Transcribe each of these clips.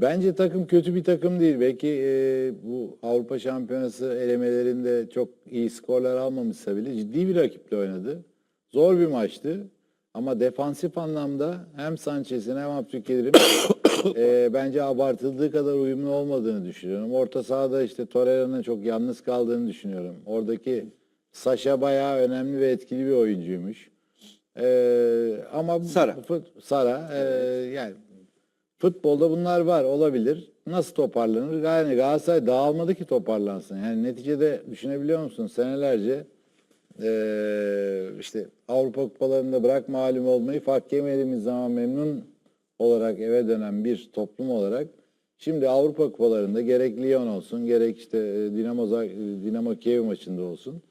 Bence takım kötü bir takım değil. Belki e, bu Avrupa Şampiyonası elemelerinde çok iyi skorlar almamışsa bile ciddi bir rakiple oynadı. Zor bir maçtı. Ama defansif anlamda hem Sanchez'in hem Abdülkerim'in e, bence abartıldığı kadar uyumlu olmadığını düşünüyorum. Orta sahada işte Torreira'nın çok yalnız kaldığını düşünüyorum. Oradaki Saşa bayağı önemli ve etkili bir oyuncuymuş. E, ama Sara. Sara e, yani Futbolda bunlar var olabilir. Nasıl toparlanır? Yani Galatasaray dağılmadı ki toparlansın. Yani neticede düşünebiliyor musun? Senelerce eee, işte Avrupa kupalarında bırak malum olmayı fark yemediğimiz zaman memnun olarak eve dönen bir toplum olarak şimdi Avrupa kupalarında gerek Lyon olsun gerek işte e, Dinamo, Dinamo Kiev maçında olsun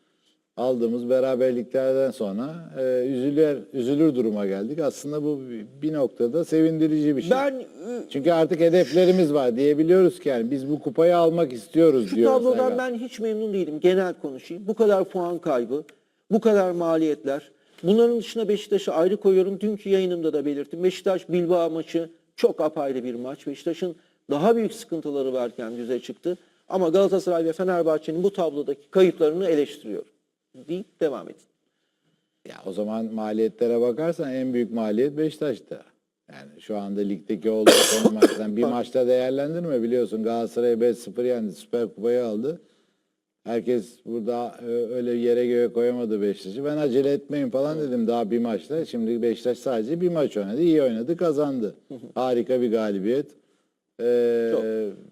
aldığımız beraberliklerden sonra e, üzülür, üzülür duruma geldik. Aslında bu bir noktada sevindirici bir şey. Ben Çünkü artık hedeflerimiz var diyebiliyoruz ki yani biz bu kupayı almak istiyoruz şu diyoruz. tablodan Sergen. ben hiç memnun değilim. Genel konuşayım. Bu kadar puan kaybı, bu kadar maliyetler. Bunların dışında Beşiktaş'ı ayrı koyuyorum. Dünkü yayınımda da belirttim. Beşiktaş Bilbao maçı çok apayrı bir maç. Beşiktaş'ın daha büyük sıkıntıları varken düze çıktı. Ama Galatasaray ve Fenerbahçe'nin bu tablodaki kayıplarını eleştiriyorum. Deyip devam edin. Ya o zaman maliyetlere bakarsan en büyük maliyet Beşiktaş'ta. Yani şu anda ligdeki olduğu son maçtan bir maçta değerlendirme biliyorsun Galatasaray 5-0 yendi Süper Kupayı aldı. Herkes burada e, öyle yere göğe koyamadı Beşiktaş'ı. Ben acele etmeyin falan dedim daha bir maçta. Şimdi Beşiktaş sadece bir maç oynadı. iyi oynadı kazandı. Harika bir galibiyet. Ee,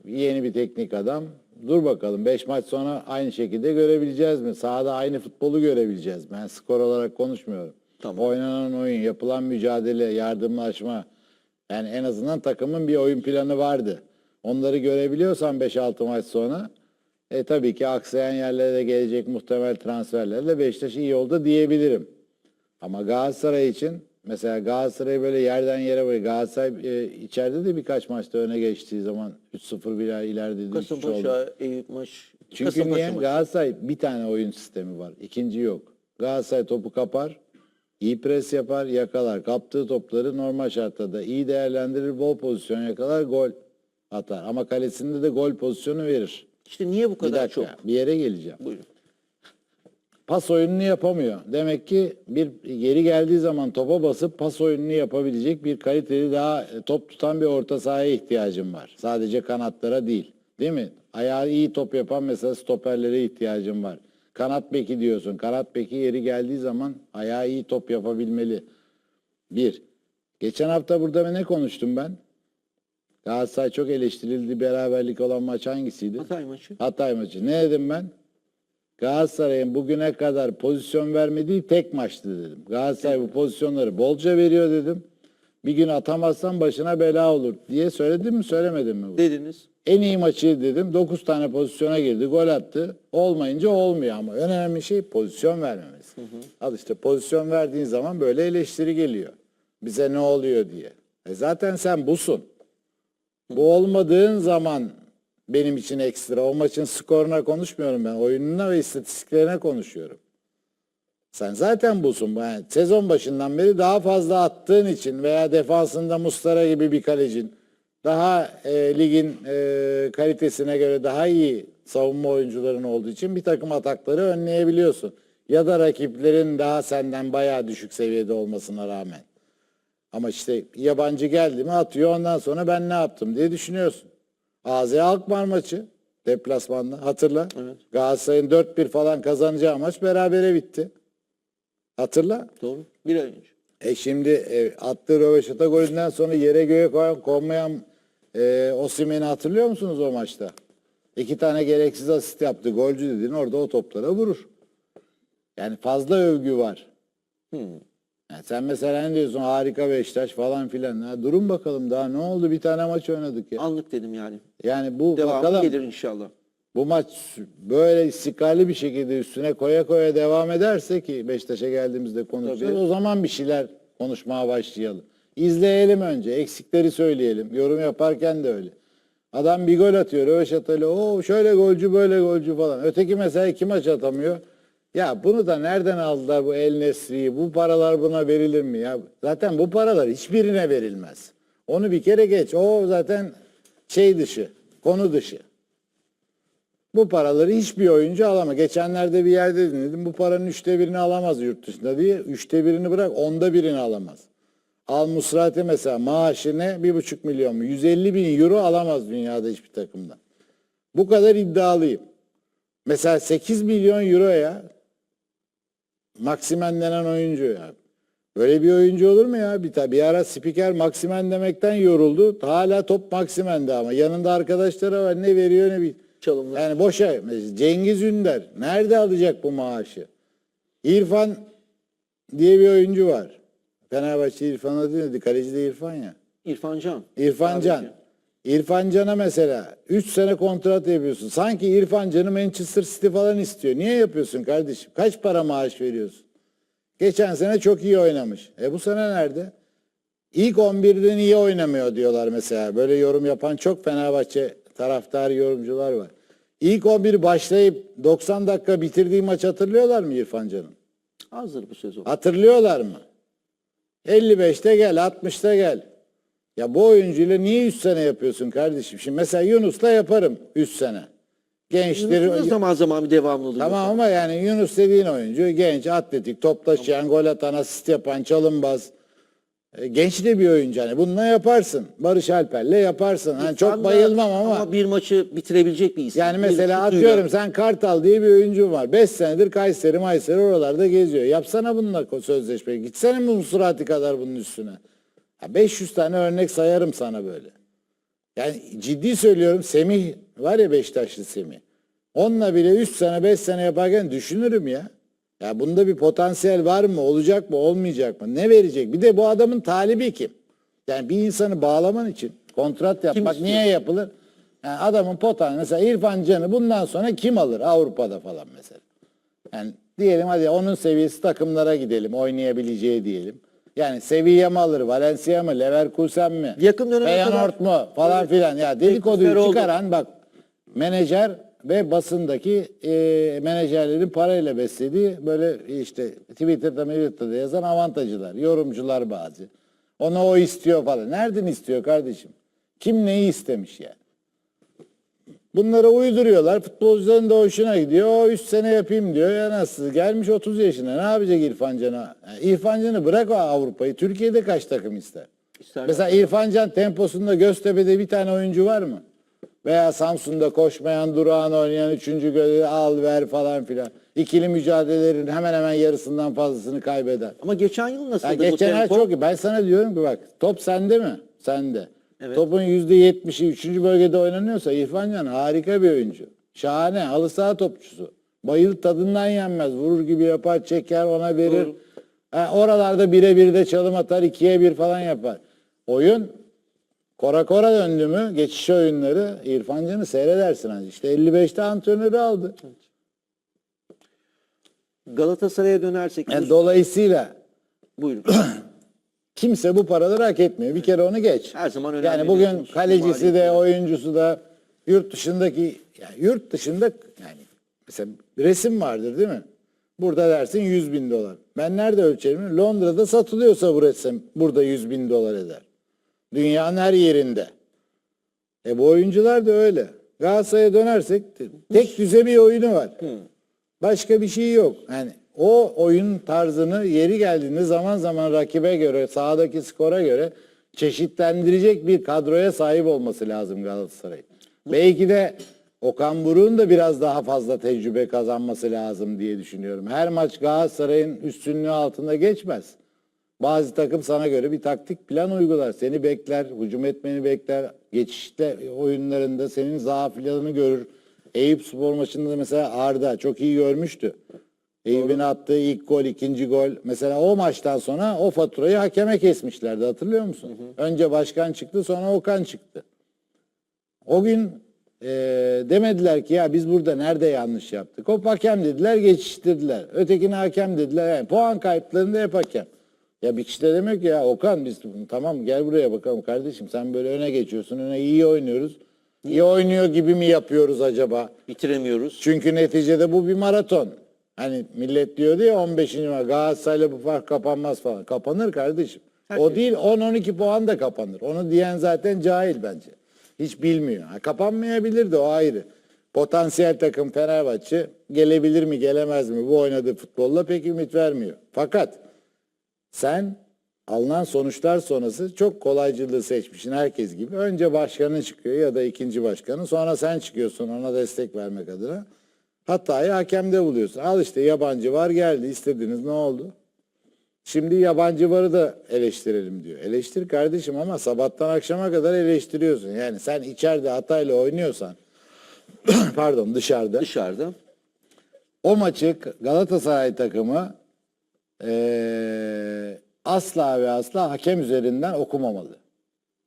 yeni bir teknik adam. Dur bakalım 5 maç sonra aynı şekilde görebileceğiz mi? Sahada aynı futbolu görebileceğiz mi? Ben skor olarak konuşmuyorum. Tamam. Oynanan oyun, yapılan mücadele, yardımlaşma. Yani en azından takımın bir oyun planı vardı. Onları görebiliyorsan 5-6 maç sonra e tabii ki aksayan yerlere de gelecek muhtemel transferlerle Beşiktaş iyi yolda diyebilirim. Ama Galatasaray için mesela Galatasaray böyle yerden yere böyle Galatasaray e, içeride de birkaç maçta öne geçtiği zaman 3-0 bir ileride 3-3 oldu. Kasımpaşa, Eyüp maç. Çünkü Kasımpaşa niye? Galatasaray bir tane oyun sistemi var. İkinci yok. Galatasaray topu kapar, iyi pres yapar, yakalar. Kaptığı topları normal şartlarda iyi değerlendirir, bol pozisyon yakalar, gol atar. Ama kalesinde de gol pozisyonu verir. İşte niye bu Bir kadar dakika, çok? bir yere geleceğim. Buyurun. Pas oyununu yapamıyor. Demek ki bir geri geldiği zaman topa basıp pas oyununu yapabilecek bir kaliteli daha e, top tutan bir orta sahaya ihtiyacım var. Sadece kanatlara değil. Değil mi? Ayağı iyi top yapan mesela stoperlere ihtiyacım var. Kanat beki diyorsun. Kanat beki yeri geldiği zaman ayağı iyi top yapabilmeli. Bir. Geçen hafta burada ne konuştum ben? Galatasaray çok eleştirildi. Beraberlik olan maç hangisiydi? Hatay maçı. Hatay maçı. Ne dedim ben? Galatasaray'ın bugüne kadar pozisyon vermediği tek maçtı dedim. Galatasaray bu pozisyonları bolca veriyor dedim. Bir gün atamazsan başına bela olur diye söyledim mi söylemedim mi? bu? Dediniz. En iyi maçı dedim. 9 tane pozisyona girdi. Gol attı. Olmayınca olmuyor ama önemli şey pozisyon vermemesi. Al işte pozisyon verdiğin zaman böyle eleştiri geliyor. Bize ne oluyor diye. E zaten sen busun. Bu olmadığın zaman benim için ekstra. O maçın skoruna konuşmuyorum ben. Oyununa ve istatistiklerine konuşuyorum. Sen zaten busun. Yani sezon başından beri daha fazla attığın için veya defansında Mustara gibi bir kalecin daha e, ligin e, kalitesine göre daha iyi savunma oyuncuların olduğu için bir takım atakları önleyebiliyorsun. Ya da rakiplerin daha senden bayağı düşük seviyede olmasına rağmen. Ama işte yabancı geldi mi atıyor ondan sonra ben ne yaptım diye düşünüyorsun. AZ Alkmaar maçı deplasmanda hatırla. Galatasaray'ın 4-1 falan kazanacağı maç berabere bitti. Hatırla. Doğru. Bir ay önce. E şimdi e, attığı röveşata golünden sonra yere göğe koyan, konmayan e, Osimhen'i hatırlıyor musunuz o maçta? İki tane gereksiz asist yaptı. Golcü dediğin orada o toplara vurur. Yani fazla övgü var. Yani sen mesela ne diyorsun harika Beşiktaş falan filan. Ha, durun bakalım daha ne oldu bir tane maç oynadık ya. Anlık dedim yani. Yani bu Devamı bakalım gelir inşallah. bu maç böyle istikrarlı bir şekilde üstüne koya koya devam ederse ki Beşiktaş'a geldiğimizde konuşacağız. Tabii. O zaman bir şeyler konuşmaya başlayalım. İzleyelim önce. Eksikleri söyleyelim. Yorum yaparken de öyle. Adam bir gol atıyor. Röveşatayla o şöyle golcü böyle golcü falan. Öteki mesela iki maç atamıyor. Ya bunu da nereden aldılar bu El Nesri'yi? Bu paralar buna verilir mi ya? Zaten bu paralar hiçbirine verilmez. Onu bir kere geç. O zaten şey dışı, konu dışı. Bu paraları hiçbir oyuncu alamaz. Geçenlerde bir yerde dinledim. Bu paranın üçte birini alamaz yurt dışında diye. Üçte birini bırak onda birini alamaz. Al Musrati mesela maaşı ne? Bir buçuk milyon mu? 150 bin euro alamaz dünyada hiçbir takımdan. Bu kadar iddialıyım. Mesela 8 milyon euroya Maximen denen oyuncu ya. Böyle bir oyuncu olur mu ya? Bir, bir ara spiker Maximen demekten yoruldu. Hala top Maximen'de ama yanında arkadaşları var. Ne veriyor ne bir. Çalımlar. Yani boşa. Cengiz Ünder. Nerede alacak bu maaşı? İrfan diye bir oyuncu var. Fenerbahçe İrfan adı neydi? Kaleci de İrfan ya. İrfan Can. İrfan Can. İrfan Can'a mesela 3 sene kontrat yapıyorsun. Sanki İrfan Can'ı Manchester City falan istiyor. Niye yapıyorsun kardeşim? Kaç para maaş veriyorsun? Geçen sene çok iyi oynamış. E bu sene nerede? İlk 11'den iyi oynamıyor diyorlar mesela. Böyle yorum yapan çok Fenerbahçe taraftar yorumcular var. İlk 11 başlayıp 90 dakika bitirdiği maç hatırlıyorlar mı İrfan Can'ın? Azdır bu sezon. Hatırlıyorlar mı? 55'te gel, 60'ta gel. Ya bu oyuncuyla niye 3 sene yapıyorsun kardeşim? Şimdi mesela Yunus'la yaparım 3 sene. Gençleri Yunus'un da zaman zaman bir devamlılığı yok. Tamam ama yani Yunus dediğin oyuncu genç, atletik, top taşıyan, gol atan, asist yapan, çalınbaz. E, Genç de bir oyuncu hani bununla yaparsın. Barış Alper'le yaparsın. Hani çok da- bayılmam ama bir maçı bitirebilecek bir isim. yani Bir mesela şutuyla. atıyorum sen Kartal diye bir oyuncu var. 5 senedir Kayseri Mayseri oralarda geziyor. Yapsana bununla ko- sözleşme. Gitsene bu surati kadar bunun üstüne. Ya 500 tane örnek sayarım sana böyle. Yani ciddi söylüyorum Semih var ya Beşiktaşlı Semih. Onunla bile 3 sene 5 sene yaparken düşünürüm ya. Ya bunda bir potansiyel var mı? Olacak mı? Olmayacak mı? Ne verecek? Bir de bu adamın talibi kim? Yani bir insanı bağlaman için kontrat yapmak istiyor? niye yapılır? Yani adamın potansiyeli mesela İrfan Can'ı bundan sonra kim alır Avrupa'da falan mesela? Yani diyelim hadi onun seviyesi takımlara gidelim oynayabileceği diyelim. Yani seviye mi alır? Valencia mı? Leverkusen mi? Yakın döneme Feyenoord mu? Falan filan. Ya dedikoduyu oldu. çıkaran bak menajer ve basındaki e, menajerlerin parayla beslediği böyle işte Twitter'da Twitter'da yazan avantajcılar, yorumcular bazı. Onu o istiyor falan. Nereden istiyor kardeşim? Kim neyi istemiş yani? Bunları uyduruyorlar. Futbolcuların da hoşuna gidiyor. O 3 sene yapayım diyor. Ya nasıl? Gelmiş 30 yaşına. Ne yapacak İrfan Can'a? Yani İrfan Can'ı bırak Avrupa'yı. Türkiye'de kaç takım ister? İster- Mesela İrfan Can temposunda Göztepe'de bir tane oyuncu var mı? Veya Samsun'da koşmayan, durağan oynayan, üçüncü golü al ver falan filan. İkili mücadelelerin hemen hemen yarısından fazlasını kaybeder. Ama geçen yıl nasıldı Ya geçen tempo? çok iyi. Ben sana diyorum ki bak top sende mi? Sende. Evet. Topun yüzde yetmişi üçüncü bölgede oynanıyorsa İrfan Can harika bir oyuncu. Şahane. Halı saha topçusu. Bayıl tadından yenmez. Vurur gibi yapar, çeker, ona verir. Doğru. Ha, oralarda bire de çalım atar, ikiye bir falan yapar. Oyun kora kora döndü mü geçiş oyunları İrfan Can'ı seyredersin. hani. İşte 55'te antrenörü aldı. Galatasaray'a dönersek Yani dolayısıyla buyurun. kimse bu paraları hak etmiyor. Bir kere onu geç. Her zaman önemli Yani bir bugün husus, kalecisi de, oyuncusu da yurt dışındaki yani yurt dışında yani mesela resim vardır değil mi? Burada dersin 100 bin dolar. Ben nerede ölçerim? Londra'da satılıyorsa bu resim burada 100 bin dolar eder. Dünyanın her yerinde. E bu oyuncular da öyle. Galatasaray'a dönersek tek düze bir oyunu var. Başka bir şey yok. Yani o oyun tarzını yeri geldiğinde zaman zaman rakibe göre, sahadaki skora göre çeşitlendirecek bir kadroya sahip olması lazım Galatasaray'ın. Belki de Okan Buruk'un da biraz daha fazla tecrübe kazanması lazım diye düşünüyorum. Her maç Galatasaray'ın üstünlüğü altında geçmez. Bazı takım sana göre bir taktik plan uygular. Seni bekler, hücum etmeni bekler. Geçişte oyunlarında senin zaaflarını görür. Eyüp spor maçında mesela Arda çok iyi görmüştü. Eyüp'ün attığı ilk gol, ikinci gol. Mesela o maçtan sonra o faturayı hakeme kesmişlerdi hatırlıyor musun? Önce başkan çıktı sonra Okan çıktı. O gün e, demediler ki ya biz burada nerede yanlış yaptık. O hakem dediler geçiştirdiler. Ötekine hakem dediler. Yani puan kayıplarında hep hakem. Ya bir kişi de demek ki ya Okan biz tamam gel buraya bakalım kardeşim sen böyle öne geçiyorsun öne iyi oynuyoruz. İyi oynuyor gibi mi yapıyoruz acaba? bitiremiyoruz. Çünkü neticede bu bir maraton. Hani millet diyordu ya 15. var Galatasaray'la bu fark kapanmaz falan. Kapanır kardeşim. O Herkes. değil 10-12 puan da kapanır. Onu diyen zaten cahil bence. Hiç bilmiyor. Ha, kapanmayabilir de o ayrı. Potansiyel takım Fenerbahçe gelebilir mi gelemez mi bu oynadığı futbolla pek ümit vermiyor. Fakat sen alınan sonuçlar sonrası çok kolaycılığı seçmişsin herkes gibi. Önce başkanın çıkıyor ya da ikinci başkanın sonra sen çıkıyorsun ona destek vermek adına. Hatayı hakemde buluyorsun. Al işte yabancı var geldi istediniz ne oldu? Şimdi yabancı varı da eleştirelim diyor. Eleştir kardeşim ama sabahtan akşama kadar eleştiriyorsun. Yani sen içeride Hatay'la oynuyorsan pardon dışarıda Dışarıda. o maçı Galatasaray takımı eee, asla ve asla hakem üzerinden okumamalı.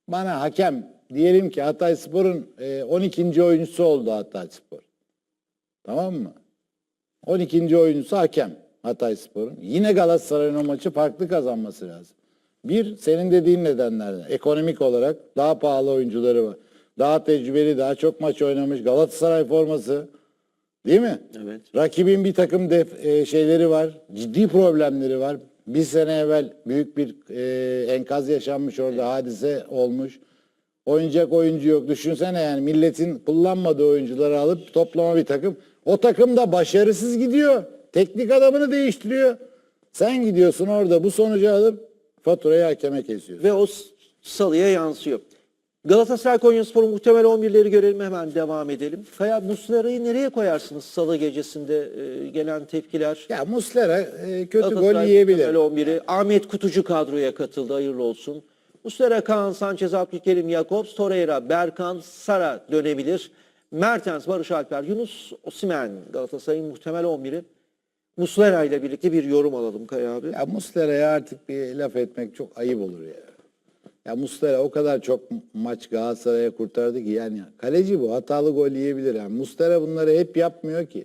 Bana hakem diyelim ki Hatay Spor'un eee, 12. oyuncusu oldu Hatay Spor. Tamam mı? 12. oyuncusu hakem Hatay Spor'un. Yine Galatasaray'ın o maçı farklı kazanması lazım. Bir, senin dediğin nedenlerden. Ekonomik olarak daha pahalı oyuncuları var. Daha tecrübeli, daha çok maç oynamış. Galatasaray forması. Değil mi? Evet. Rakibin bir takım def- e, şeyleri var. Ciddi problemleri var. Bir sene evvel büyük bir e, enkaz yaşanmış orada. Hadise olmuş. Oynayacak oyuncu yok. Düşünsene yani milletin kullanmadığı oyuncuları alıp toplama bir takım. O takım da başarısız gidiyor. Teknik adamını değiştiriyor. Sen gidiyorsun orada bu sonucu alıp faturayı hakeme kesiyorsun. Ve o salıya yansıyor. Galatasaray Konyaspor'un muhtemel 11'leri görelim hemen devam edelim. Kaya Muslera'yı nereye koyarsınız salı gecesinde e, gelen tepkiler? Ya Muslera e, kötü gol Galatasaray yiyebilir. muhtemel 11'i. Ahmet Kutucu kadroya katıldı hayırlı olsun. Muslera, Kaan, Sanchez, Abdülkerim, Jakobs, Torreira, Berkan, Sara dönebilir. Mertens, Barış Alper, Yunus, Osimhen Galatasaray'ın muhtemel 11'i. Muslera ile birlikte bir yorum alalım Kaya abi. Ya Muslera'ya artık bir laf etmek çok ayıp olur ya. Ya Muslera o kadar çok maç Galatasaray'a kurtardı ki yani kaleci bu hatalı gol yiyebilir. Yani Muslera bunları hep yapmıyor ki.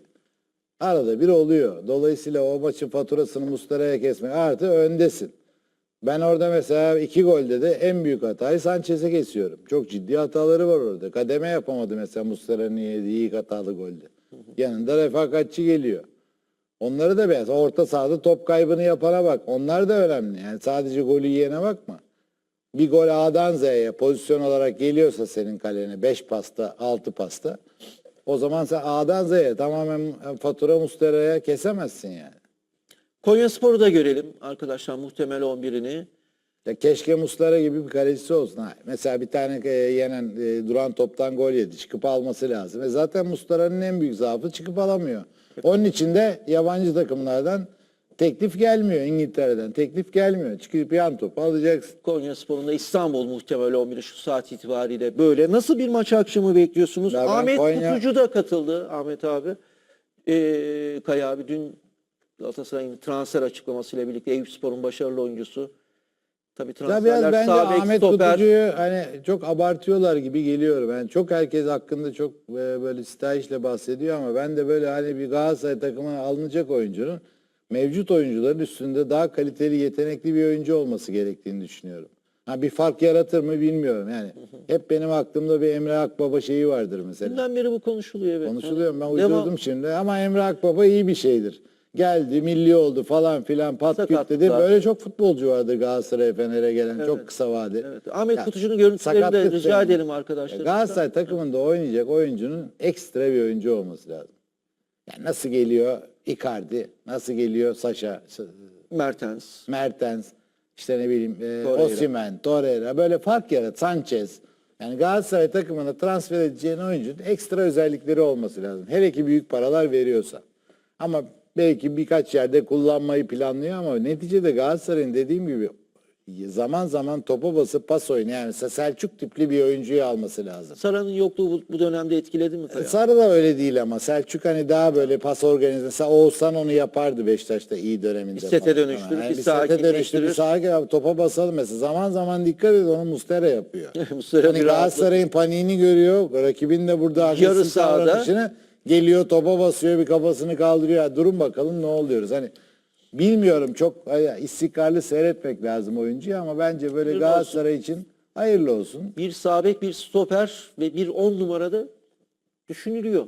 Arada bir oluyor. Dolayısıyla o maçın faturasını Muslera'ya kesmek artı öndesin. Ben orada mesela iki golde de en büyük hatayı Sanchez'e kesiyorum. Çok ciddi hataları var orada. Kademe yapamadı mesela Muslera'nın yediği ilk hatalı golde. Yanında refakatçi geliyor. Onları da beğen. Orta sahada top kaybını yapana bak. Onlar da önemli. Yani sadece golü yiyene bakma. Bir gol A'dan Z'ye pozisyon olarak geliyorsa senin kalene 5 pasta, 6 pasta o zaman sen A'dan Z'ye tamamen fatura Mustera'ya kesemezsin yani. Konyaspor'u da görelim arkadaşlar muhtemel 11'ini. Ya keşke Muslera gibi bir kalecisi olsun. Ha, mesela bir tane e, yenen e, duran toptan gol yedi. Çıkıp alması lazım. E zaten Muslera'nın en büyük zaafı çıkıp alamıyor. Onun için de yabancı takımlardan teklif gelmiyor İngiltere'den. Teklif gelmiyor. Çıkıp yan topu alacaksın. Konyaspor'un da İstanbul muhtemel 11'i şu saat itibariyle böyle. Nasıl bir maç akşamı bekliyorsunuz? Ya Ahmet Konya- Kutucu da katıldı Ahmet abi. Ee, Kaya abi dün Galatasaray'ın transfer açıklamasıyla birlikte Eyüpspor'un başarılı oyuncusu. Tabii Ya transferler biraz bence sağ bek, Ahmet stoper. Kutucu'yu hani çok abartıyorlar gibi geliyor. Ben çok herkes hakkında çok e, böyle stajla bahsediyor ama ben de böyle hani bir Galatasaray takımına alınacak oyuncunun mevcut oyuncuların üstünde daha kaliteli, yetenekli bir oyuncu olması gerektiğini düşünüyorum. Ha bir fark yaratır mı bilmiyorum yani. Hep benim aklımda bir Emre Akbaba şeyi vardır mesela. Dünden beri bu konuşuluyor evet. Konuşuluyor ben Devam. uydurdum şimdi ama Emre Akbaba iyi bir şeydir. Geldi milli oldu falan filan pat küt dedi. Böyle çok futbolcu vardır Galatasaray'a Fener'e gelen çok kısa vade. Evet. Ahmet Ya, Kutucu'nun görüntülerini de rica dönemi. edelim arkadaşlar. Galatasaray takımında oynayacak oyuncunun ekstra bir oyuncu olması lazım. Yani nasıl geliyor Icardi, nasıl geliyor Saşa, Mertens. Mertens, işte ne bileyim e, Torreira. Osimhen, Torreira böyle fark yarat, Sanchez. Yani Galatasaray takımına transfer edeceğin oyuncunun ekstra özellikleri olması lazım. Hele ki büyük paralar veriyorsa. Ama belki birkaç yerde kullanmayı planlıyor ama neticede Galatasaray'ın dediğim gibi zaman zaman topa basıp pas oynayan yani Selçuk tipli bir oyuncuyu alması lazım. Sara'nın yokluğu bu, bu dönemde etkiledi mi Kaya? Sarı da öyle değil ama Selçuk hani daha böyle pas organize. Mesela Oğuzhan onu yapardı Beşiktaş'ta iyi döneminde. Bir sete falan. dönüştürüp Yani bir bir sete dönüştürüp bir sağa topa basalım mesela. Zaman zaman dikkat et onu Mustera yapıyor. Muslera hani Galatasaray'ın paniğini görüyor. Rakibin de burada agresif sahada. Geliyor topa basıyor bir kafasını kaldırıyor. Ya durun bakalım ne oluyoruz. Hani bilmiyorum çok hani istikrarlı seyretmek lazım oyuncuyu ama bence böyle Hayırlı Galatasaray için hayırlı olsun. Bir sağ bek, bir stoper ve bir 10 numarada düşünülüyor.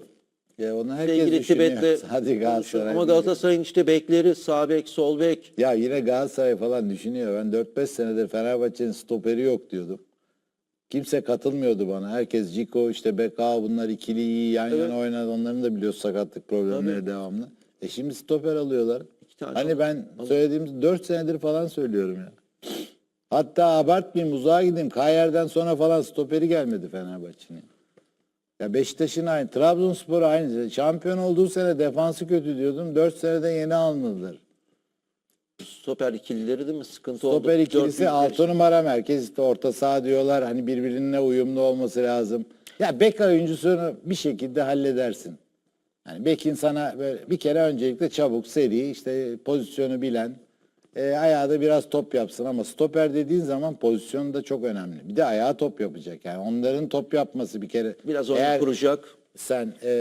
Ya onu herkes Sevgili düşünüyor. Tibet'le Hadi. Galatasaray. Ama Galatasaray'ın işte bekleri sağ bek, sol bek. Ya yine Galatasaray falan düşünüyor. Ben 4-5 senedir Fenerbahçe'nin stoperi yok diyordum. Kimse katılmıyordu bana. Herkes Ciko işte Beka bunlar ikili iyi yan yana oynadı. Onların da biliyoruz sakatlık problemleri devamlı. E şimdi stoper alıyorlar. tane Hani ben söylediğimiz 4 senedir falan söylüyorum ya. Hatta abartmayayım uzağa gideyim. Kayer'den sonra falan stoperi gelmedi Fenerbahçe'nin. Ya Beşiktaş'ın aynı. Trabzonspor aynı. Şampiyon olduğu sene defansı kötü diyordum. 4 senede yeni alındılar. Stoper ikilileri değil mi? Sıkıntı oldu. Stoper ikilisi büyükler 6 numara merkez işte orta saha diyorlar. Hani birbirine uyumlu olması lazım. Ya bek oyuncusunu bir şekilde halledersin. Yani bekin sana böyle bir kere öncelikle çabuk, seri, işte pozisyonu bilen, e, ayağı da biraz top yapsın ama stoper dediğin zaman pozisyonu da çok önemli. Bir de ayağı top yapacak. Yani onların top yapması bir kere. Biraz Eğer kuracak. sen e,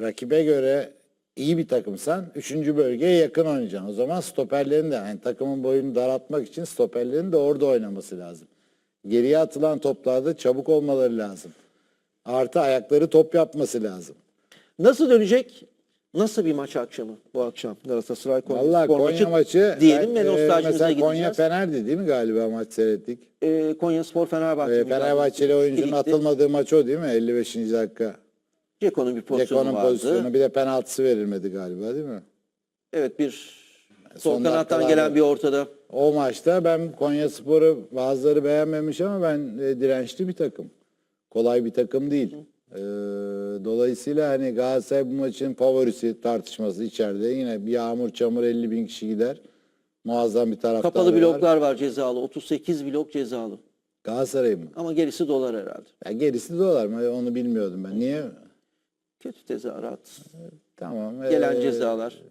rakibe göre iyi bir takımsan üçüncü bölgeye yakın oynayacaksın. O zaman stoperlerin de yani takımın boyunu daraltmak için stoperlerin de orada oynaması lazım. Geriye atılan toplarda çabuk olmaları lazım. Artı ayakları top yapması lazım. Nasıl dönecek? Nasıl bir maç akşamı bu akşam? Galatasaray Konya Vallahi Spor Konya maçı, diyelim ben, ve e, nostaljimize mesela Konya gideceğiz. Fener'di değil mi galiba maç seyrettik? Ee, Konya Spor Fenerbahçe. E, Fenerbahçeli oyuncunun atılmadığı maç o değil mi? 55. dakika. Ceko'nun bir pozisyonu Ceko'nun vardı. pozisyonu bir de penaltısı verilmedi galiba değil mi? Evet bir Son sol kanattan dakikalarda- gelen bir ortada. O maçta ben Konyaspor'u bazıları beğenmemiş ama ben e, dirençli bir takım. Kolay bir takım değil. Ee, dolayısıyla hani Galatasaray bu maçın favorisi tartışması içeride. Yine bir yağmur çamur 50 bin kişi gider. Muazzam bir taraftarı Kapalı bloklar var cezalı. 38 blok cezalı. Galatasaray mı? Ama gerisi dolar herhalde. Ya gerisi dolar mı? Onu bilmiyordum ben. Niye? Kötü tezahürat. Tamam. Gelen ee, cezalar.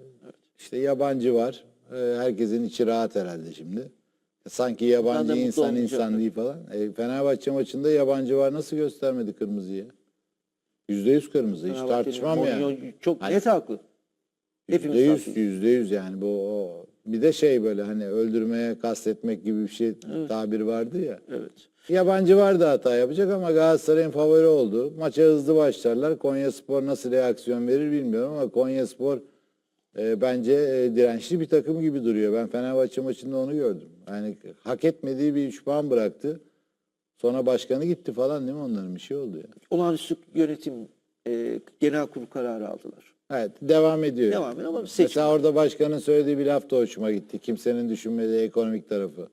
İşte yabancı var. Ee, herkesin içi rahat herhalde şimdi. Sanki yabancı insan insan değil falan. E, Fenerbahçe maçında yabancı var nasıl göstermedi kırmızıyı? Yüzde yüz kırmızı. Hiç tartışmam yani. Çok Hani- net haklı. Hepimiz Yüzde yüz, haklıyız. yüzde yüz yani bu o. Bir de şey böyle hani öldürmeye kastetmek gibi bir şey tabir vardı ya. Evet. Yabancı var da hata yapacak ama Galatasaray'ın favori oldu. Maça hızlı başlarlar. Konya Spor nasıl reaksiyon verir bilmiyorum ama Konya Spor e, bence e, dirençli bir takım gibi duruyor. Ben Fenerbahçe maçında onu gördüm. Yani hak etmediği bir 3 puan bıraktı. Sonra başkanı gitti falan değil mi onların bir şey oldu ya. Olağanüstü yönetim e, genel kurul kararı aldılar. Evet devam ediyor. Devam ediyor ama seçim. Mesela orada başkanın söylediği bir laf da hoşuma gitti. Kimsenin düşünmediği ekonomik tarafı.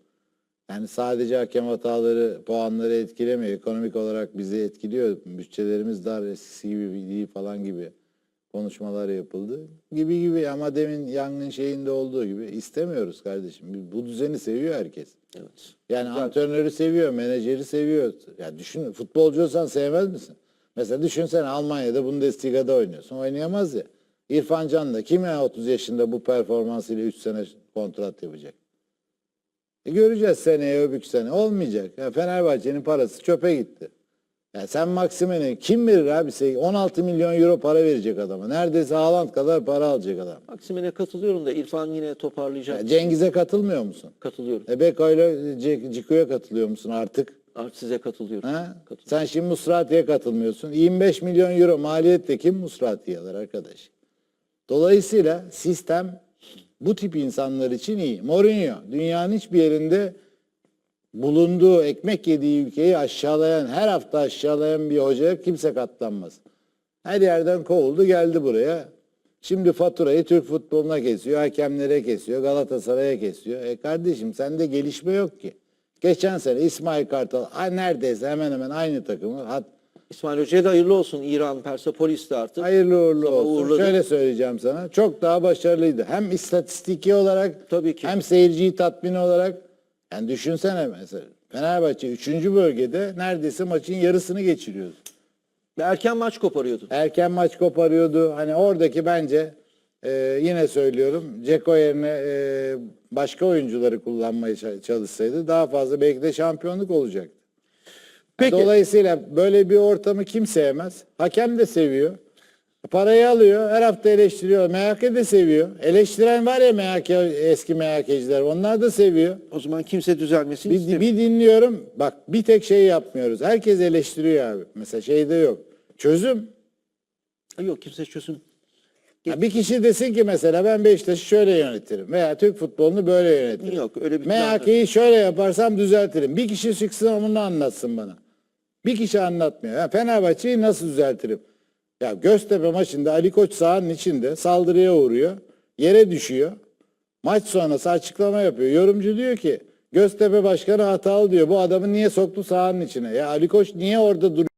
Yani sadece hakem hataları puanları etkilemiyor. Ekonomik olarak bizi etkiliyor. Bütçelerimiz dar eskisi gibi değil falan gibi konuşmalar yapıldı. Gibi gibi ama demin yangın şeyinde olduğu gibi istemiyoruz kardeşim. Bu düzeni seviyor herkes. Evet. Yani antrenörü seviyor, menajeri seviyor. Ya düşün futbolcu olsan sevmez misin? Mesela düşünsene Almanya'da Bundesliga'da oynuyorsun. Oynayamaz ya. İrfan Can da kim ya 30 yaşında bu performansıyla 3 sene kontrat yapacak? E göreceğiz seneye öbür sene. Olmayacak. Ya Fenerbahçe'nin parası çöpe gitti. Ya sen Maksimen'e kim verir abi? Şey, 16 milyon euro para verecek adama. Neredeyse Haaland kadar para alacak adam. Maksimine katılıyorum da İrfan yine toparlayacak. Ya Cengiz'e katılmıyor musun? Katılıyorum. E Beko ile C- Ciko'ya katılıyor musun artık? Artık size katılıyorum. Ha? Katılıyorum. Sen şimdi Musrati'ye katılmıyorsun. 25 milyon euro maliyetle kim Musrati'ye alır arkadaş? Dolayısıyla sistem bu tip insanlar için iyi. Mourinho dünyanın hiçbir yerinde bulunduğu, ekmek yediği ülkeyi aşağılayan, her hafta aşağılayan bir hocaya kimse katlanmaz. Her yerden kovuldu geldi buraya. Şimdi faturayı Türk futboluna kesiyor, hakemlere kesiyor, Galatasaray'a kesiyor. E kardeşim sende gelişme yok ki. Geçen sene İsmail Kartal neredeyse hemen hemen aynı takımı hat, İsmail Hoca'ya da hayırlı olsun. İran, Persepolis'te artık. hayırlı uğurlu olsun. uğurladı. Şöyle söyleyeceğim sana. Çok daha başarılıydı. Hem istatistiki olarak Tabii ki. hem seyirciyi tatmin olarak. Yani düşünsene mesela Fenerbahçe 3. bölgede neredeyse maçın yarısını geçiriyordu. Erken maç koparıyordu. Erken maç koparıyordu. Hani oradaki bence e, yine söylüyorum Ceko yerine e, başka oyuncuları kullanmaya ça- çalışsaydı daha fazla belki de şampiyonluk olacaktı. Peki. Dolayısıyla böyle bir ortamı kim sevmez? Hakem de seviyor. Parayı alıyor, her hafta eleştiriyor. MHK de seviyor. Eleştiren var ya MHK, eski MHK'ciler, onlar da seviyor. O zaman kimse düzelmesini Bir, istemiyor. bir dinliyorum, bak bir tek şey yapmıyoruz. Herkes eleştiriyor abi. Mesela şeyde yok. Çözüm. Yok kimse çözüm. Ya bir kişi desin ki mesela ben Beşiktaş'ı şöyle yönetirim veya Türk futbolunu böyle yönetirim. Yok öyle bir. MHK'yi şöyle yaparsam düzeltirim. Bir kişi çıksın bunu anlatsın bana. Bir kişi anlatmıyor. Ya Fenerbahçe'yi nasıl düzeltirim? Ya Göztepe maçında Ali Koç sahanın içinde saldırıya uğruyor. Yere düşüyor. Maç sonrası açıklama yapıyor. Yorumcu diyor ki Göztepe başkanı hatalı diyor. Bu adamı niye soktu sahanın içine? Ya Ali Koç niye orada duruyor?